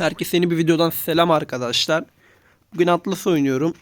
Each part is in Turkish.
Herkese yeni bir videodan selam arkadaşlar. Bugün Atlas oynuyorum.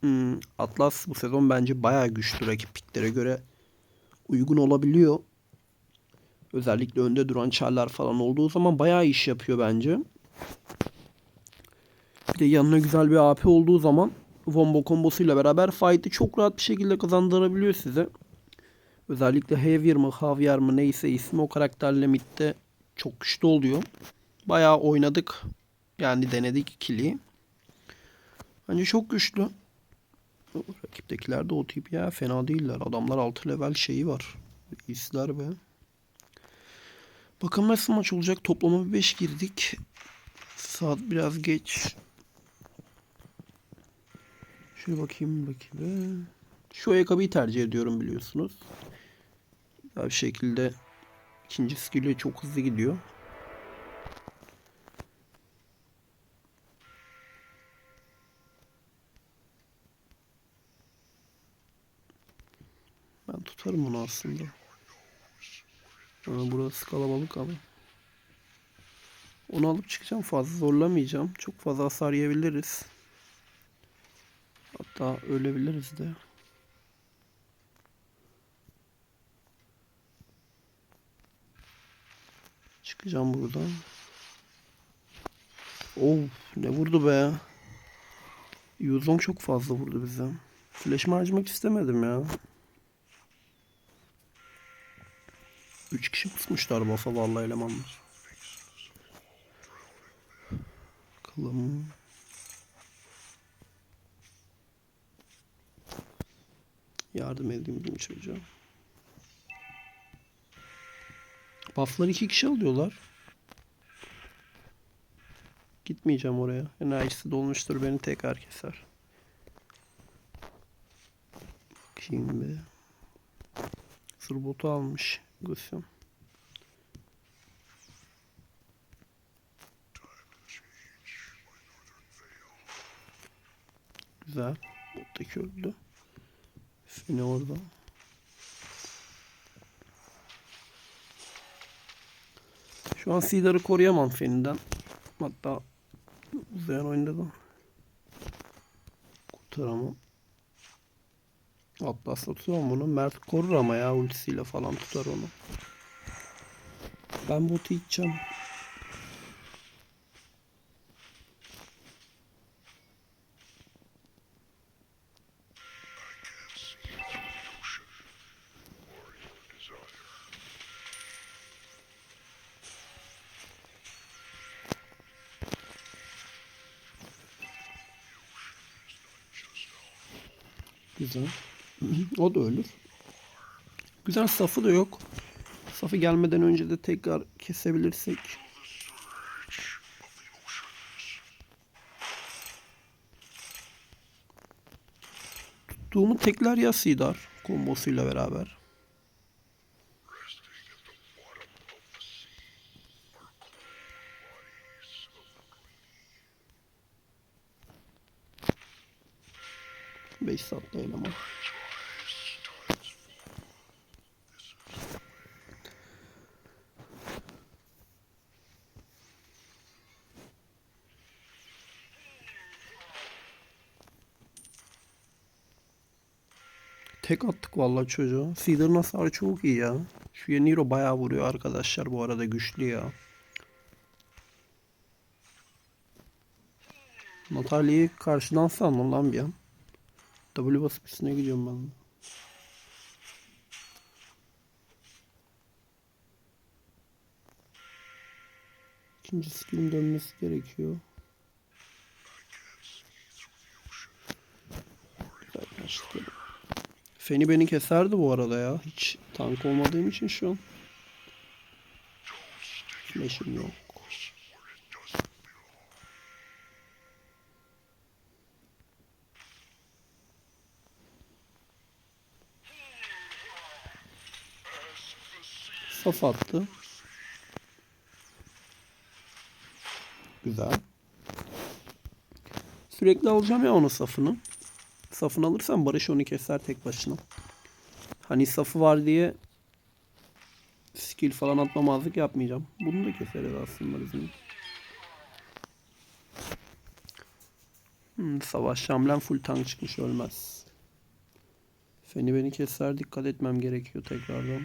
Hmm, Atlas bu sezon bence bayağı güçlü rakip piklere göre uygun olabiliyor. Özellikle önde duran çarlar falan olduğu zaman bayağı iş yapıyor bence. Bir de yanına güzel bir AP olduğu zaman Wombo kombosuyla beraber fight'ı çok rahat bir şekilde kazandırabiliyor size. Özellikle Javier mı Javier mı neyse ismi o karakterle midde çok güçlü oluyor. Bayağı oynadık. Yani denedik ikiliyi. Bence çok güçlü. Rakiptekiler de o tip ya. Fena değiller. Adamlar 6 level şeyi var. İyiler be. Bakalım nasıl maç olacak. Toplama bir 5 girdik. Saat biraz geç. Şöyle bakayım bakayım. Şu ayakkabıyı tercih ediyorum biliyorsunuz. Ya bir şekilde ikinci skill'e çok hızlı gidiyor. Ben tutarım bunu aslında. Ama burası kalabalık ama. Onu alıp çıkacağım. Fazla zorlamayacağım. Çok fazla hasar yiyebiliriz. Hatta ölebiliriz de. Çıkacağım buradan. Of ne vurdu be. Yuzong çok fazla vurdu bize. Flash'ımı harcamak istemedim ya. 3 kişi pusmuşlar buff'a vallahi elemanlar. Bakalım. Yardım edeyim bu çocuğa. Buff'ları iki kişi alıyorlar. Gitmeyeceğim oraya. Enerjisi dolmuştur beni tekrar keser. Bakayım be. Sırbotu almış. Gusion. Güzel. Bottaki öldü. Fini orada. Şu an Seedar'ı koruyamam Feni'den. Hatta uzayan oyunda da kurtaramam. Atlas'la tutamam bunu. Mert korur ama ya ultisiyle falan tutar onu. Ben botu içeceğim. Güzel. O da ölür. Güzel safı da yok. Safı gelmeden önce de tekrar kesebilirsek. Tuttuğumu tekler ya Sidar kombosuyla beraber. Beş saatte eleman. Tek attık vallahi çocuğa. Cedar'ın hasarı çok iyi ya. Şu yeni hero bayağı vuruyor arkadaşlar bu arada güçlü ya. Natalya'yı karşıdan sandım lan bir an. W basıp üstüne gidiyorum ben. İkinci skill'in dönmesi gerekiyor. Güzel başladı. Feni beni keserdi bu arada ya. Hiç tank olmadığım için şu an. Flash'im yok. Saf attı. Güzel. Sürekli alacağım ya onun safını. Safını alırsam Barış onu keser tek başına. Hani safı var diye skill falan atmamazlık yapmayacağım. Bunu da keseriz aslında bizim. Hmm, savaş Şamlen full tank çıkmış ölmez. Feni beni keser dikkat etmem gerekiyor tekrardan.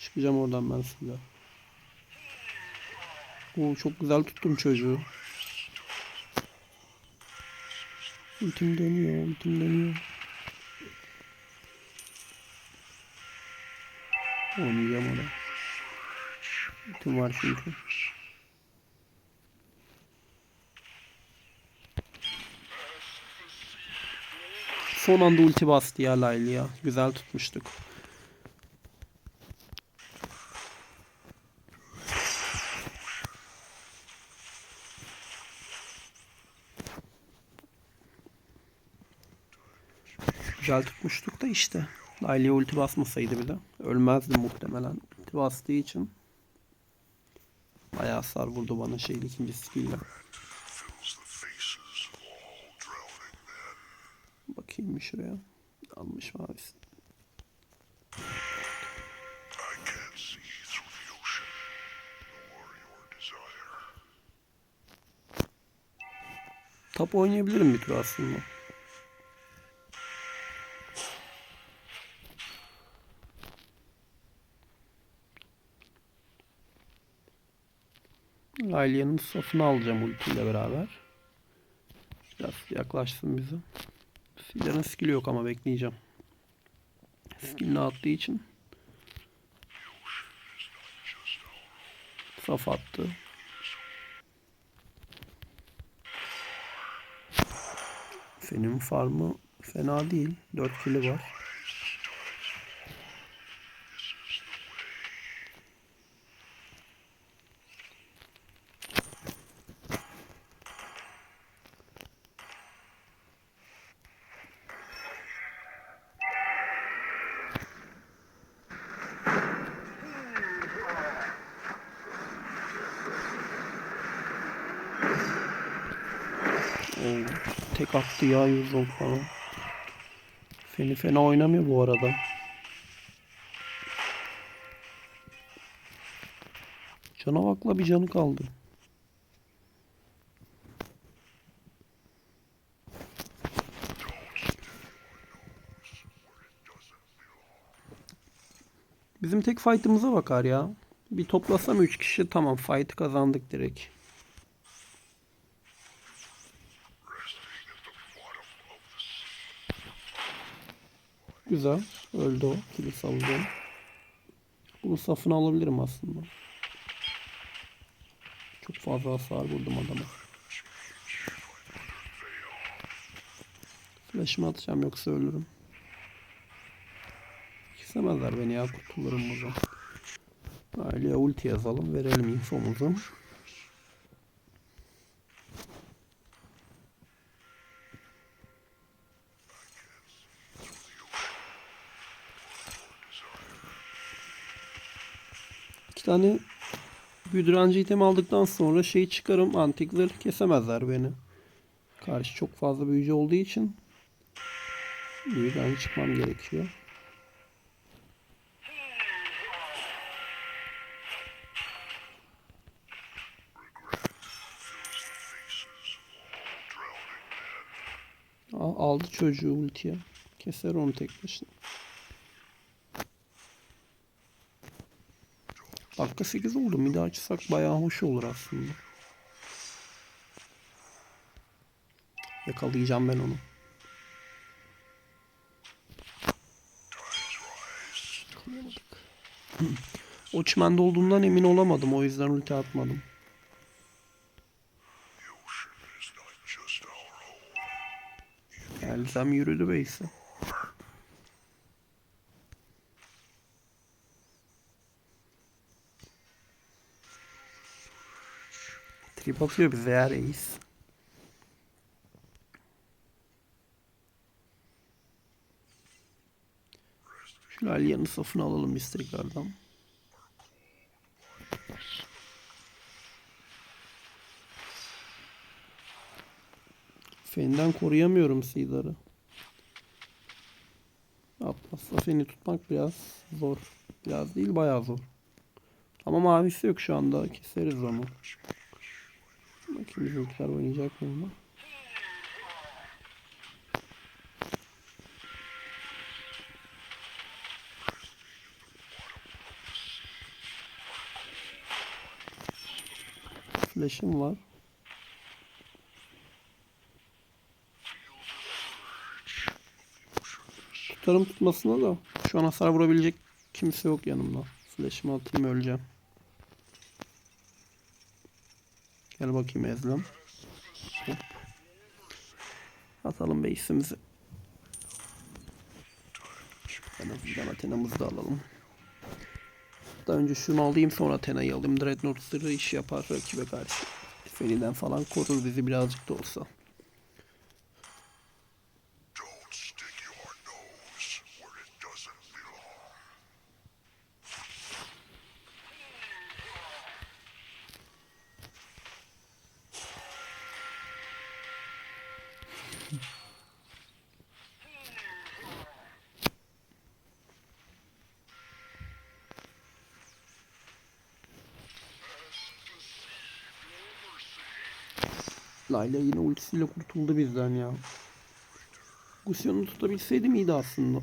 Çıkacağım oradan ben silah. Oo, çok güzel tuttum çocuğu. Ultim dönüyor, ultim dönüyor. Oynayacağım ona. Ultim var çünkü. Son anda ulti bastı ya Layli ya. Güzel tutmuştuk. Güzel tutmuştuk da işte. Layli'ye ulti basmasaydı bile. Ölmezdi muhtemelen. Ulti bastığı için. Bayağı hasar vurdu bana şeyle ikinci skill'le. Bakayım bir şuraya. Almış mavisi. Top oynayabilirim bir tur aslında. Ailye'nin safını alacağım ultiyle beraber. Biraz yaklaşsın bize. Siler'in skill'i yok ama bekleyeceğim. Skill'ini attığı için. Saf attı. Fenin farmı fena değil. 4 kili var. Oo, tek attı ya 110 falan. Feni fena oynamıyor bu arada. Canavakla bir canı kaldı. Bizim tek fight'ımıza bakar ya. Bir toplasam 3 kişi tamam fight'ı kazandık direkt. Güzel. Öldü o. Kilis alacağım. Bunun safını alabilirim aslında. Çok fazla hasar vurdum adama. Flash'ımı atacağım yoksa ölürüm. Kesemezler beni ya kurtulurum buradan. Aileye ulti yazalım verelim infomuzu. İki tane büyüdürenci item aldıktan sonra şey çıkarım antik zırh kesemezler beni. Karşı çok fazla büyücü olduğu için büyüden çıkmam gerekiyor. Al- Aldı çocuğu ultiye. Keser onu tek başına. Dakika 8 oldu. Daha açsak bayağı hoş olur aslında. Yakalayacağım ben onu. O çimende olduğundan emin olamadım. O yüzden ulti atmadım. Elzem yürüdü beyse. Trip atıyor bize ya reis. Şu Alya'nın safını alalım biz. Fenden koruyamıyorum Sidar'ı. Atlas'la Fen'i tutmak biraz zor. Biraz değil bayağı zor. Ama mavisi yok şu anda. Keseriz onu. Bakayım bizimkiler oynayacak mı onu? Flash'ım var. Tutarım tutmasına da şu an hasar vurabilecek kimse yok yanımda. Flash'ımı atayım öleceğim. Gel bakayım Ezlem. Hop. Atalım base'imizi. En azından Athena'mızı da alalım. Daha önce şunu alayım sonra Athena'yı alayım. Dreadnought sırrı iş yapar rakibe karşı. Feri'den falan korur bizi birazcık da olsa. Layla yine ultisiyle kurtuldu bizden ya. Gusion'u tutabilseydim iyiydi aslında.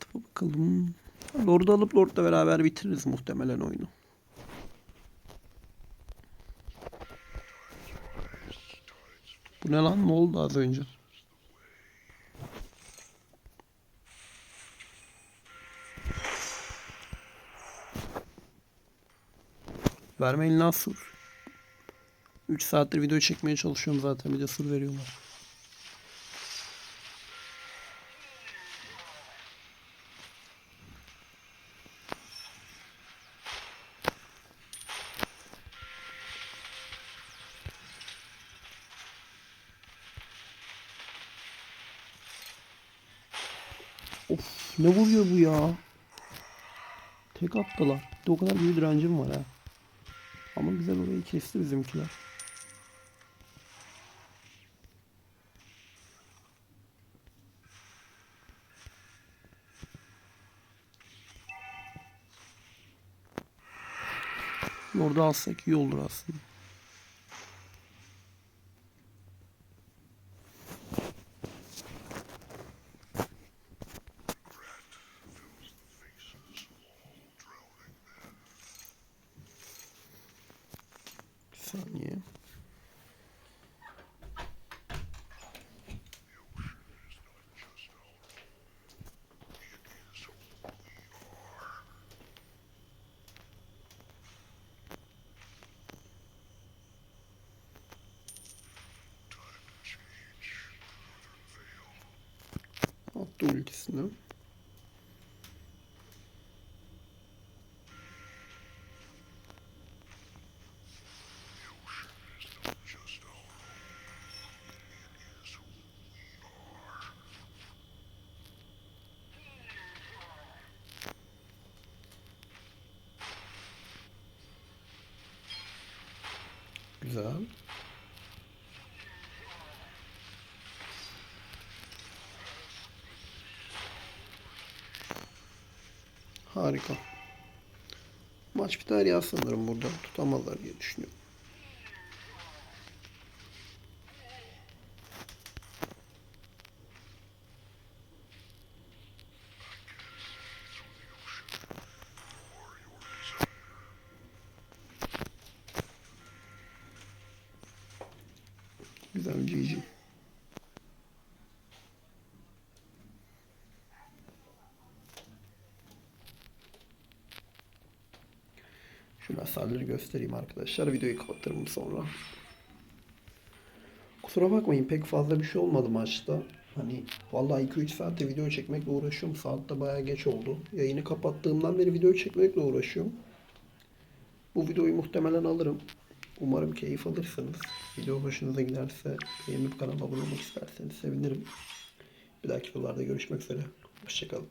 Tıpa bakalım. Lord'u alıp Lord'la beraber bitiririz muhtemelen oyunu. Bu ne lan? Ne oldu az önce? Vermeyin lan sur. 3 saattir video çekmeye çalışıyorum zaten. Bir de sur veriyorlar. Of ne vuruyor bu ya? Tek attılar. Bir de o kadar büyük direncim var ha. Ama güzel orayı kesti bizimkiler. Orada alsak iyi olur aslında. Фелькс, да? Да. Harika. Maç biter ya sanırım burada. Tutamazlar diye düşünüyorum. Güzel GG. Şunu hasarları göstereyim arkadaşlar. Videoyu kapatırım sonra. Kusura bakmayın pek fazla bir şey olmadı maçta. Hani vallahi 2-3 saatte video çekmekle uğraşıyorum. Saat de bayağı geç oldu. Yayını kapattığımdan beri video çekmekle uğraşıyorum. Bu videoyu muhtemelen alırım. Umarım keyif alırsınız. Video hoşunuza giderse beğenip kanala abone olmak isterseniz sevinirim. Bir dahaki videolarda görüşmek üzere. Hoşçakalın.